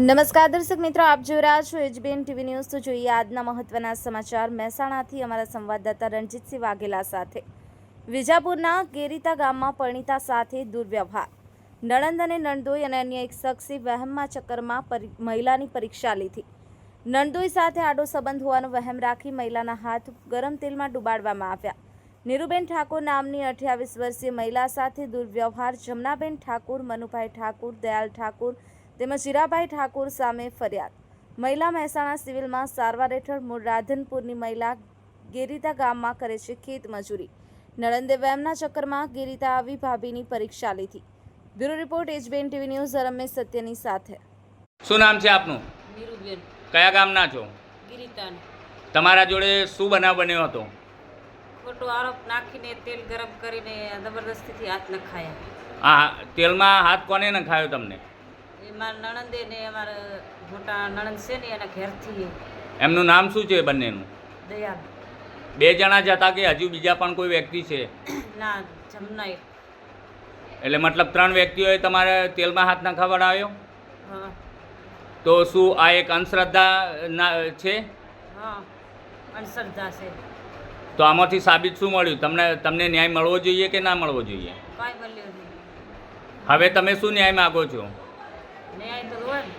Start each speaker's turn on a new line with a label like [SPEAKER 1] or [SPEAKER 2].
[SPEAKER 1] નમસ્કાર દર્શક મિત્રો, આપ જોઈ રહ્યા છો એજબેન ટીવી ન્યૂઝ. તો જોઈએ આજના મહત્વના સમાચાર. મહેસાણાથી અમારા સંવાદદાતા રણજીતસિંહ વાઘેલા સાથે. વિજાપુરના ગેરીતા ગામમાં પરિણીતા સાથે દુર્વ્યવહાર. નણંદ અને નણદોઈ અને અન્ય એક શખ્સે વહેમમાં ચક્કરમાં મહિલાની પરીક્ષા લીધી. નણદોઈ સાથે આડો સંબંધ હોવાનો વહેમ રાખી મહિલાના હાથ ગરમ તેલમાં ડુબાડવામાં આવ્યા. નીરુબેન ઠાકોર નામની અઠ્યાવીસ વર્ષીય મહિલા સાથે દુર્વ્યવહાર. જમનાબેન ઠાકુર, મનુભાઈ ઠાકુર, દયાલ ઠાકુર તેમજ હીરાભાઈ ઠાકુર સામે ફરિયાદ. મહિલા મહેસાણા સિવિલમાં સારવાર હેઠળ મૂળ રાધનપુરની મહિલા ગેરીતા ગામમાં કરે છે ખેત મજૂરી. નળંદે વેમના ચક્કરમાં ગેરીતા આવી ભાભીની પરીક્ષા લીધી. Bureau report HBN TV news Ramesh સત્યની સાથે.
[SPEAKER 2] શું નામ છે આપનું?
[SPEAKER 3] નીરુબેન.
[SPEAKER 2] કયા ગામના છો?
[SPEAKER 3] ગિરિતાન.
[SPEAKER 2] તમારા જોડે શું બનાવ બન્યો હતો?
[SPEAKER 3] ખોટો આરોપ નાખીને તેલ ગરમ કરીને જબરદસ્તીથી હાથ નખાયા.
[SPEAKER 2] હા તેલમાં હાથ કોને નખાયો તમને?
[SPEAKER 3] એ મારા નણંદે ને અમારા મોટા નણંદ છે ને એના ઘેરથી
[SPEAKER 2] એમનું નામ શું છે બંનેનું?
[SPEAKER 3] દયા
[SPEAKER 2] બે જણા જ હતા કે હજુ બીજા પણ કોઈ વ્યક્તિ છે?
[SPEAKER 3] ના જમના
[SPEAKER 2] એટલે મતલબ ત્રણ વ્યક્તિઓએ તમારે તેલમાં હાથ નખાવડાવ્યો?
[SPEAKER 3] હા.
[SPEAKER 2] તો શું આ એક અંધશ્રદ્ધા ના છે?
[SPEAKER 3] હા અંધશ્રદ્ધા છે.
[SPEAKER 2] તો આમાંથી સાબિત શું મળ્યું? તમને તમને ન્યાય મળવો જોઈએ કે ના મળવો જોઈએ? હવે તમે શું ન્યાય માગો છો?
[SPEAKER 3] ન્યાય તો હોય ને